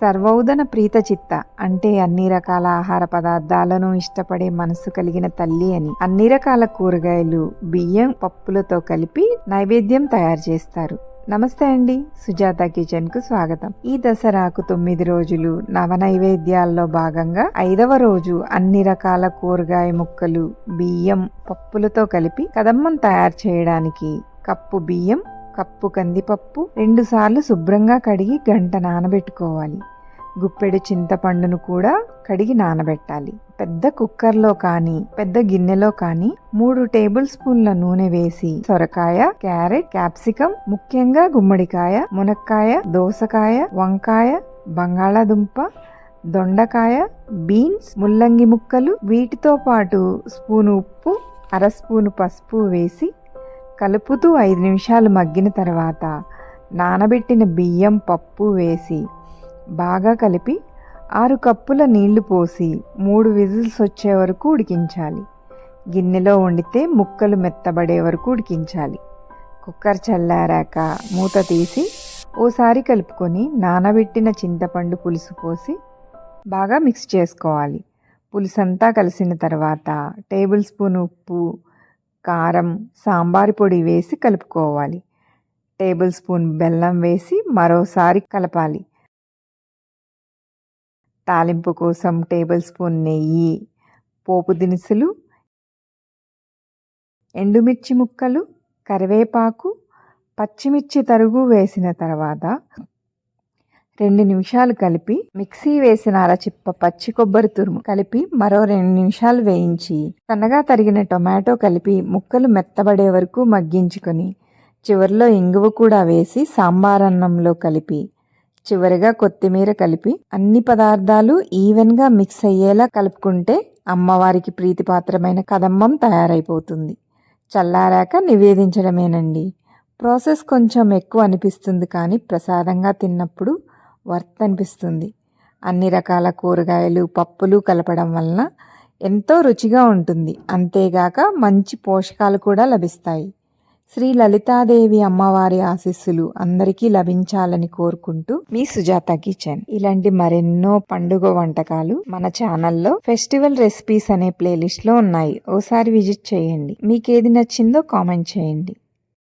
సర్వౌదన ప్రీత చిత్త అంటే అన్ని రకాల ఆహార పదార్థాలను ఇష్టపడే మనసు కలిగిన తల్లి అని. అన్ని రకాల కూరగాయలు బియ్యం పప్పులతో కలిపి నైవేద్యం తయారు చేస్తారు. నమస్తే అండి సుజాత కిచెన్కు స్వాగతం. ఈ దసరాకు తొమ్మిది రోజులు నవ నైవేద్యాల్లో భాగంగా ఐదవ రోజు అన్ని రకాల కూరగాయ ముక్కలు బియ్యం పప్పులతో కలిపి కదమ్మం తయారు చేయడానికి కప్పు బియ్యం కప్పు కందిపప్పు రెండుసార్లు శుభ్రంగా కడిగి గంట నానబెట్టుకోవాలి. గుప్పెడు చింతపండును కూడా కడిగి నానబెట్టాలి. పెద్ద కుక్కర్లో కానీ పెద్ద గిన్నెలో కానీ మూడు టేబుల్ స్పూన్ల నూనె వేసి సొరకాయ క్యారెట్ క్యాప్సికం ముఖ్యంగా గుమ్మడికాయ మునక్కాయ దోసకాయ వంకాయ బంగాళాదుంప దొండకాయ బీన్స్ ముల్లంగి ముక్కలు వీటితో పాటు స్పూను ఉప్పు అర స్పూను పసుపు వేసి కలుపుతూ ఐదు నిమిషాలు మగ్గిన తర్వాత నానబెట్టిన బియ్యం పప్పు వేసి బాగా కలిపి ఆరు కప్పుల నీళ్ళు పోసి మూడు విజిల్స్ వచ్చే వరకు ఉడికించాలి. గిన్నెలో వండితే ముక్కలు మెత్తబడే వరకు ఉడికించాలి. కుక్కర్ చల్లారాక మూత తీసి ఓసారి కలుపుకొని నానబెట్టిన చింతపండు పులుసు పోసి బాగా మిక్స్ చేసుకోవాలి. పులుసంతా కలిసిన తర్వాత టేబుల్ స్పూన్ ఉప్పు కారం సాంబార్ పొడి వేసి కలుపుకోవాలి. టేబుల్ స్పూన్ బెల్లం వేసి మరోసారి కలపాలి. తాలింపు కోసం టేబుల్ స్పూన్ నెయ్యి పోపు దినుసులు ఎండుమిర్చి ముక్కలు కరివేపాకు పచ్చిమిర్చి తరుగు వేసిన తర్వాత రెండు నిమిషాలు కలిపి మిక్సీ వేసిన అరచిప్ప పచ్చి కొబ్బరి తురుము కలిపి మరో రెండు నిమిషాలు వేయించి సన్నగా తరిగిన టొమాటో కలిపి ముక్కలు మెత్తబడే వరకు మగ్గించుకొని చివరిలో ఇంగువ కూడా వేసి సాంబార్ అన్నంలో కలిపి చివరిగా కొత్తిమీర కలిపి అన్ని పదార్థాలు ఈవెన్గా మిక్స్ అయ్యేలా కలుపుకుంటే అమ్మవారికి ప్రీతిపాత్రమైన కదమ్మం తయారైపోతుంది. చల్లారాక నివేదించడమేనండి. ప్రాసెస్ కొంచెం ఎక్కువ అనిపిస్తుంది కానీ ప్రసాదంగా తిన్నప్పుడు వర్త్ అనిపిస్తుంది అన్ని రకాల కూరగాయలు పప్పులు కలపడం వలన ఎంతో రుచిగా ఉంటుంది. అంతేగాక మంచి పోషకాలు కూడా లభిస్తాయి. శ్రీ లలితాదేవి అమ్మవారి ఆశీస్సులు అందరికీ లభించాలని కోరుకుంటూ మీ సుజాత కిచెన్. ఇలాంటి మరెన్నో పండుగ వంటకాలు మన ఛానల్లో ఫెస్టివల్ రెసిపీస్ అనే ప్లేలిస్ట్లో ఉన్నాయి. ఓసారి విజిట్ చేయండి. మీకు ఏది నచ్చిందో కామెంట్ చేయండి.